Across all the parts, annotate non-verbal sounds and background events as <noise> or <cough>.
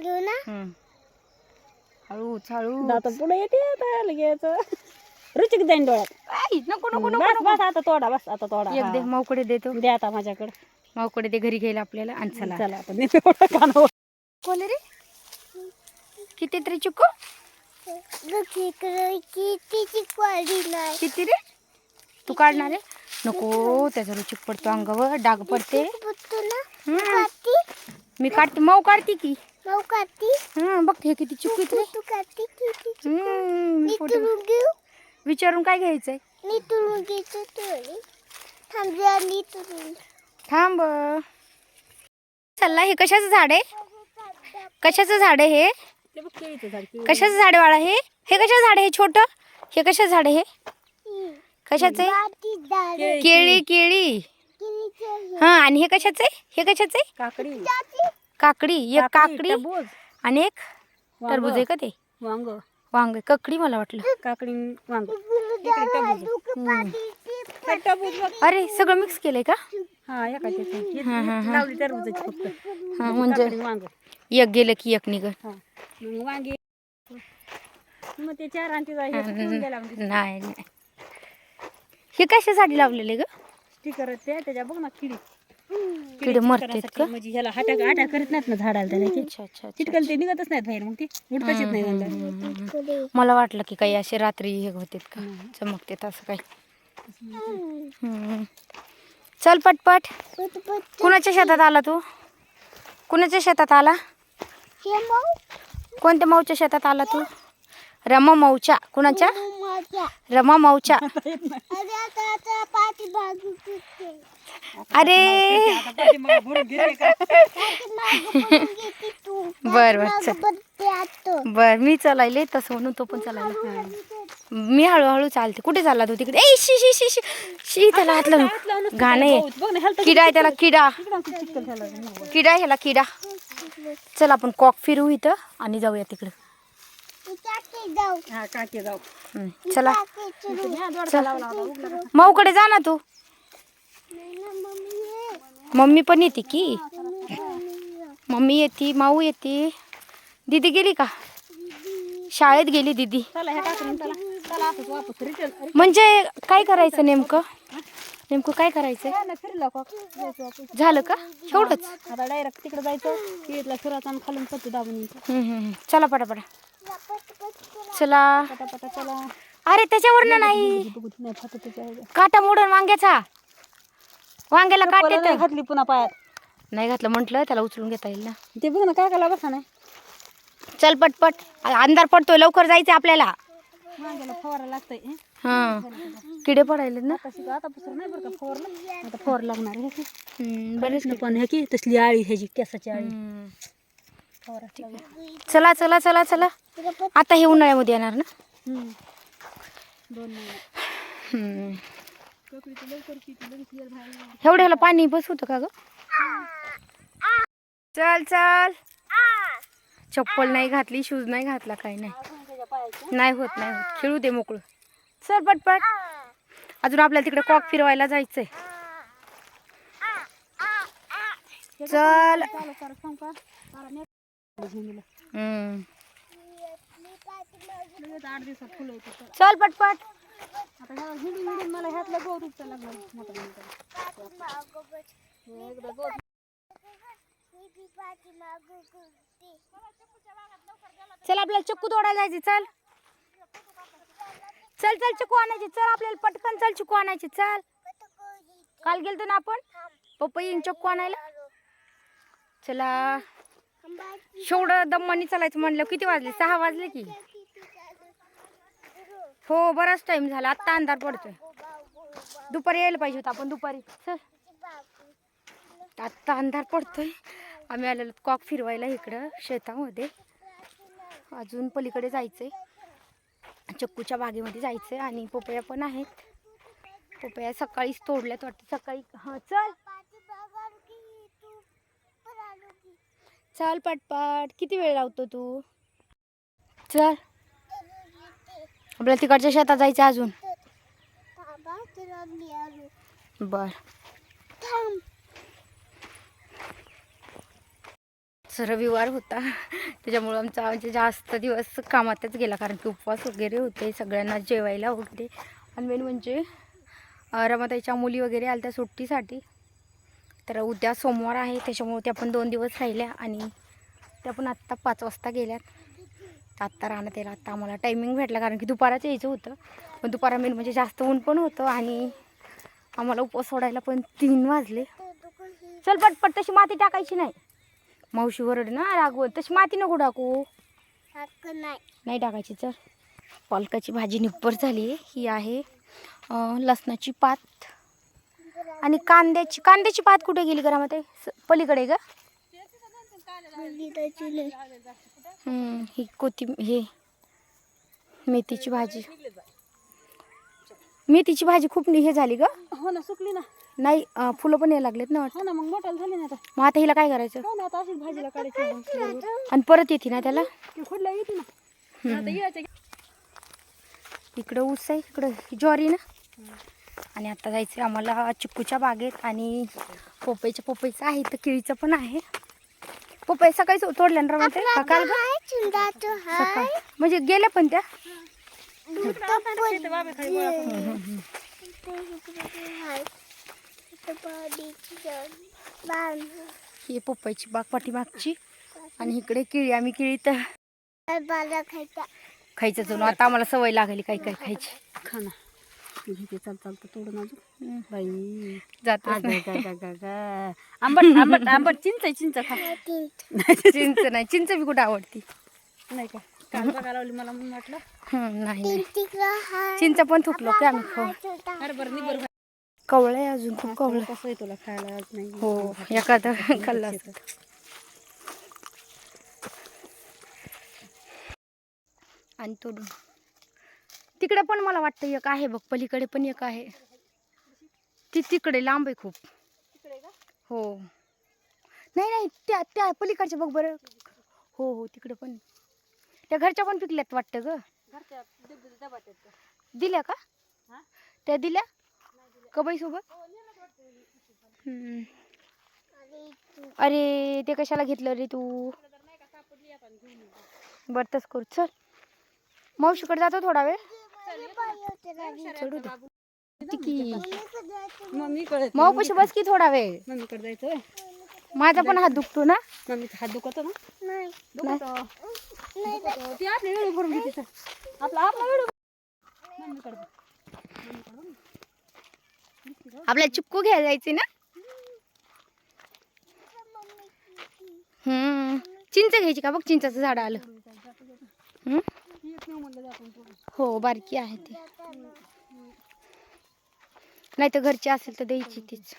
घेऊ ना. हम्म. हळूच हळू. दात पुढे येते आता लगेच रुचिक देईन डोळ्यात. नको नको नको बस बस आता तोडा बस आता तोडा. एक दे हा. देतो द्या आता माझ्याकडे. माऊकडे दे घरी घ्यायला आपल्याला आणि चला. चला आपण नेतो एवढं कानावर. कोण रे? किती तरी चुकू? किती रे? तू काढणार आहे? नको त्याचा रुचिक पडतो अंगावर डाग पडते. हम्म. मी काढते माऊ काढते की? हं, बघ हे किती चुकी रे मी मी विचारून काय घ्यायचंय? मी आणि तुरून थांब चालला हे कशाचं झाड आहे? कशाचं झाड आहे हे. कशाचं झाड आहे बाळा हे? हे कशाचं झाड आहे हे छोटं? हे कशाचं झाड आहे हे? कशाचं आहे? केळी, केळी हा आणि हे कशाचं आहे? हे कशाचं आहे? काकडी. काकडी एक काकडी टरबूज, आणि एक वांग, टरबूज आहे का ते? वांग. वांग ककडी मला वाटलं. काकडी वांग. इकडे टरबूज. हे टरबूज बघ. अरे सगळं मिक्स केलंय का? हा एका त्याच्यात. हे- हा, हा, हे. लावली टरबूजाची फक्त. हा म्हणजे काकडी, वांग. एक गेलं की एक निघल. हा. मग वांगी. मग ते चार आणि तिचा ठेवून द्यायला म्हणजे. नाही नाही. हे कशासाठी लावलेले ग? स्टिकर ते त्याच्या बघ ना किडी किडे मरतात का? म्हणजे ह्याला हाट्या हाट्या करत नाहीत ना झाडाला त्याला ते अच्छा अच्छा अच्छा. चिटकल ते निघतच नाहीत बाहेर. मग ते उडतच येत नाही मला वाटलं की काही असे रात्री हे होतात का? चमकतात असं काही. चल पटपट. कुणाच्या शेतात आला तू? कुणाच्या शेतात आला? कोणत्या माऊच्या शेतात आला तू? रमा माऊच्या. कुणाच्या? रमा माऊच्या अरे आता आता पाठी बाजू तुटते अरे! बर बर बर मी चलायले तसं म्हणून तो पण चलायला मी हळूहळू चालते. कुठे चालला तू तिकडे? ए शी शी शी शी. शी त्याला हात लावून. घाण किडा आहे त्याला किडा. किडा आहे ह्याला किडा. चल आपण कॉक फिरू इथं आणि जाऊया तिकडे. तू टाके जाऊ. हा काके जाऊ. हम्म, चला? माऊकडे जा ना तू. मम्मी पण येते की? मम्मी येते माऊ येते. दीदी गेली का? शाळेत गेली दीदी. म्हणजे काय करायचं नेमकं? नेमकं काय करायचं. झालं का? एवढंच? आता डायरेक्ट तिकडे जायचं फिरायचं खालून पत्ती दाबून. चला पटापटा पट पट करा. चला. पटापटा चला. अरे त्याच्यावरनं नाही. काटा मोडून वांग्याचा. वांग्याला काट घातली पुन्हा पायात. नाही घातलं म्हटलं त्याला उचलून घेता येईल ना. ते बघ ना काकाला बसा नाही. चल पटपट. अंधार पडतोय लवकर जायचं आपल्याला. मांग्याला फवारा लागतंय हं? हा. किडे पडायले ना. आता शिका आता पसर नाही बरं का फवारला आता फवार लागणार आहे की हम्म, बरेच पण हे की तसली आळी ह्याची केसाची आळी. हम्म. फवारा लागणार. चला चला चला चला. आता हे उन्हाळ्यामध्ये येणार ना. हम्म. दोन महिने हम्म. एवढ्याला पाणी बसवतं का ग? चल चल. चप्पल नाही घातली शूज नाही घातला काही नाही. नाही होत नाही होत. खेळू दे मोकळं. चल पटपट. अजून आपल्याला तिकडे कॉक फिरवायला जायचंय. चल. चल पटपट. आता ह्या हिंडून हिंडून मला ह्यातला गौर उपटा लागला. मोठा मोठा. एकदा गौर चल आपल्याला चक्कू तोडायला जायचे चल. चल चल चिकू आणायचे चल आपल्याला पटकन चल चिकू आणायचे चल. काल गेलतो ना आपण? पपई आणि चक्कू आणायला. चला. शेवढं दम्मानी चालायचं म्हणलं किती वाजले? सहा वाजले की. हो बराच टाइम झाला. आत्ता अंधार पडतोय. दुपारी यायला पाहिजे होतं आपण दुपारी. चल. आत्ता अंधार पडतोय. आम्ही आलेलो कॉक फिरवायला इकडं शेतामध्ये. अजून पलीकडे जायचंय. चक्कूच्या बागेमध्ये जायचंय आणि पपया पण आहेत. पपया सकाळीच तोडल्यात वाटतं. सकाळी हां चल. चल पाटपाट. किती वेळ लावतो तू? चल. आपल्याला तिकडच्या शेतात जायचं अजून? बर. रविवार होता. त्याच्यामुळं आमचा म्हणजे जास्त दिवस कामातच गेला कारण की उपवास वगैरे होते सगळ्यांना जेवायला वगैरे. आणि मेन म्हणजे रमाताईच्या मुली वगैरे आल्या त्या सुट्टीसाठी. तर उद्या सोमवार आहे त्याच्यामुळे त्या पण दोन दिवस राहिल्या आणि त्या पण आत्ता पाच वाजता गेल्यात. आत्ता राहण्यात येईल आत्ता आम्हाला टायमिंग भेटला कारण की दुपाराचं यायचं होतं. पण दुपारा मेन म्हणजे जास्त ऊन पण होतं आणि आम्हाला उपवास सोडायला पण तीन वाजले. चल पटपट तशी माती टाकायची नाही. मावशी वरड ना रागवत तशी माती नको टाकू. नाही नाही टाकायची चल. पालकाची भाजी निब्बर झाली ही आहे लसणाची पात. आणि कांद्याची कांद्याची पात कुठे गेली घरामध्ये स- पलीकडे ग. ही कोथी हे मेथीची भाजी. मेथीची भाजी खूप हे झाली ग. हो ना सुकली ना. नाही फुलं पण यायला लागलेत ना वाटतं. हो ना मग मोठाला झाली ना आता. मग आता हिला काय करायचं? हो ना आता अशीच भाजीला काढायची आणि परत येते ना त्याला? येते ना. आता यायचं इकडं ऊस आहे इकडं ज्वारी ना. आणि आता जायचं आम्हाला चिक्कूच्या बागेत आणि पोपईच्या पोपईचं आहे तर केळीचं पण आहे. पोपई सकाळी तोडल्या ना रमते का काल ग? हाय चिंदाचं हाय सकाळ. म्हणजे गेल्या पण त्या. ही पोपईची बाग पाठीमागची. आणि इकडे केळी आम्ही केळी तर खायचा. आता आम्हाला सवय लागली काही काही खायची. खा ना घेते चाल चालतं तोडून अजून. बाई. जात. आंबट आंबट आंबट चिंच आहे चिंच खा. चिंच नाही चिंच बी कुठं आवडती? नाही का? काल बघायला लावली मला म्हणून वाटलं. हम्म, नाही चिंच पण थुकलो की आम्ही खाऊ? अरे बरं निबर कवळं आहे अजून खूप कवळं कसं आहे तुला खायला आज नाही? हो एखादं खाल्लं असतं. आणि तोडून. तिकडे पण मला वाटतं एक आहे बघ पलीकडे पण एक आहे. ती तिकडे लांब आहे खूप. हो. नाही नाही त्या त्या पलीकडच्या बघ बरं. हो हो तिकडे पण. त्या घरच्या पण पिकल्यात वाटतं ग? दिल्या का? हा? त्या दिल्या? कबाई सोबत हम्म. अरे ते. कशाला घेतलं रे तू? बर तस करू. चल. मावशीकडे जातो थोडा वेळ. चढू दे. किती की? मम्मीकडे माऊ बस की थोडा वेळ? मम्मीकडे जायचं. माझा पण हात दुखतो ना? मम्मीचा हात दुखतो ना? नाही. दुखतो दुखतो. ती आपली वेळ भरून घेते. आपला आपला वेळ. आपल्याला चिपकू घ्यायला जायचे ना? हम्म. चिंच घ्यायची का? बघ चिंचाचं झाड आलं. हम्म? हो बारकी आहे ती. नाही तर घरची असेल तर द्यायची तीच.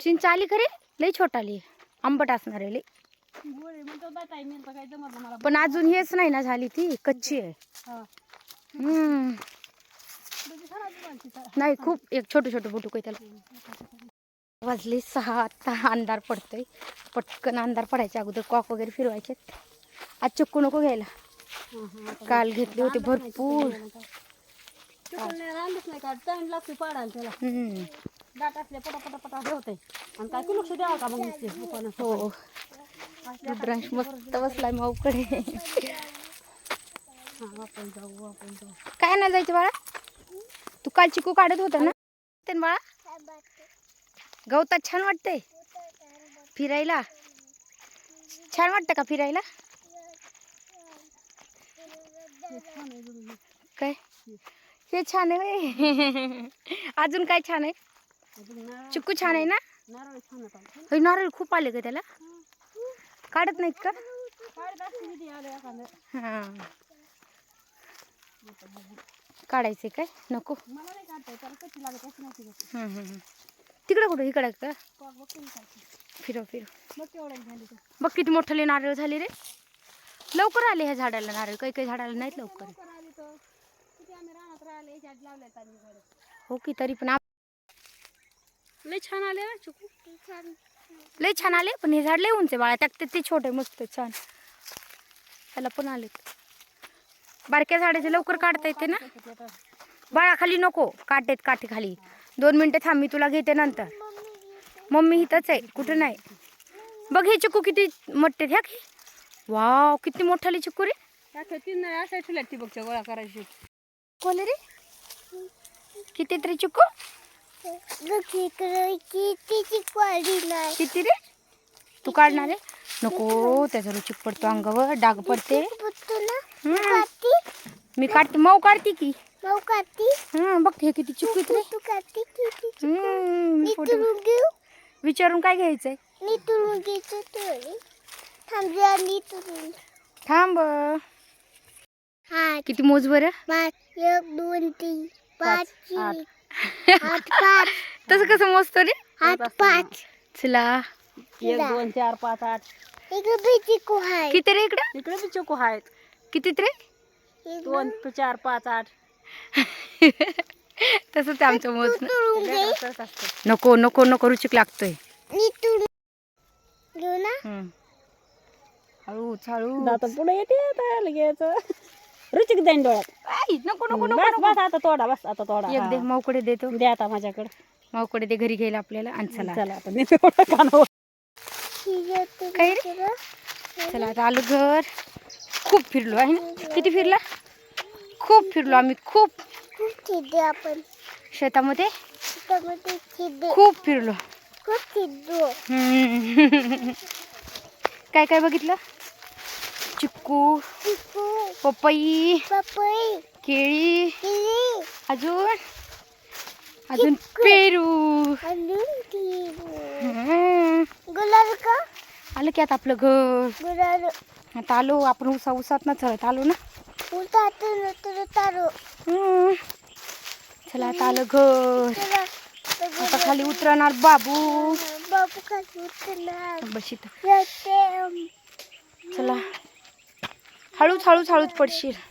चिंच आली खरे लई छोट आली. आंबट असणार आहे लई. पण अजून हेच नाही ना झाली ती. कच्ची आहे. हा. नाही खूप एक छोटं छोटं बुटुक आहे त्याला? वाजले सहा आता अंधार पडतोय. पटकन अंधार पडायच्या अगोदर कॉक वगैरे फिरवायचे आज चक्कू नको घ्यायला. काल घेतले होते भरपूर. चिकन नाही राहिलंच नाही का टाइम लागतो पाडायला त्याला. हम्म. दाट असले पटा पटा पटा होते आणि काय की लक्ष द्यावं का मग नुसते दुकानात हो. रुद्रांश मस्त बसलाय माऊकडे हा आपण जाऊ आपण जाऊ. काय नाही जायचं बाळा? तू काल चिकू काढत होता ना? ते बाळा? गवतात छान वाटतंय. फिरायला. छान वाटतं का फिरायला? काय? हे छान आहे अजून काय छान आहे? चिक्कू छान आहे ना? नारळ खूप आले का त्याला. काढत नाहीत का? हा. काढायचे काय? नको. तिकडे कुठं? इकडे का? फिरो फिरो. बघ किती मोठं नारळ झाले रे. लवकर आले ह्या झाडाला नारळ. काही काही झाडाला नाहीत लवकर. हो की तरी पण लय छान आले हं, चिकू. लय छान आले पण हे झाड लय उंच आहे बाळा. त्यात ते छोटे मस्त छान. त्याला पण आले बारक्या झाडाचे लवकर काढता येते ना? बाळा खाली नको. काटेत काटे खाली. दोन मिनिटं थांब मी तुला घेते नंतर. मम्मी इथंच आहे कुठं नाही. बघ हे चिकू किती मोठे ह्या की? वाव किती मोठाले चिकू रे? त्याच्या तीन ठेवल्या ठिबकच्या गोळा करायची. कोले रे? किती तरी चिकू क्वालिटी नाही किती रे? तू काढणार आहे? नको त्याचा रुचिक पडतो अंगावर डाग पडते. काती मी काढते मऊ काढते की. मग काती हा बघ हे किती चिकू आहेत रे. तू काती किती मी घेऊ विचारून काय घ्यायचंय? नितळून घ्यायचं थोडी थांब जरा नितळून थांब. हा किती मोज बरं? पाच एक दोन तीन पाच आठ. हात पाच. तसं कसं मोजतो रे? हात पाच. चला. एक दोन चार पाच आठ. इकडे बेची को आहे किती रे इकडं? इकडे बी चोको आहेत. किती रे? दोन चार पाच आठ. <laughs> तसंच आहे आमचं मोजणं. घे. असतं. नको नको नको रुचिक लागतोय. घेऊ ना. हम्म. हळू आता पुढे येते आता लगेच रुचिक देईन डोळ्यात. आई, नको नको नको बस बस आता तोडा बस आता तोडा. एक दे हा. माऊकडे देतो. दे आता माझ्याकडे. माऊकडे दे घरी घ्यायला आपल्याला आणि चला. चला आता मी तेवढं कानावर. काय रे? चला आता आलो घर. खूप फिरलो आहे ना? किती फिरला? खूप फिरलो आम्ही खूप. चिडे आपण शेतामध्ये? त्यामध्ये चिडे खूप फिरलो. खूप हम्म. <laughs> काय काय बघितलं? चिक्कू चिकू पपई पपई केळी अजून अजून पेरू. गुलाब का? आलं की आता आपलं घर. आता आलो आपण उसा उसात ना चढत आलो ना. चला आता आलं घर. चला. आता खाली उतरणार बाबू. बाबू खाली उतरणार. बस इथं. હળવું હળવું હળવું જ પડશે.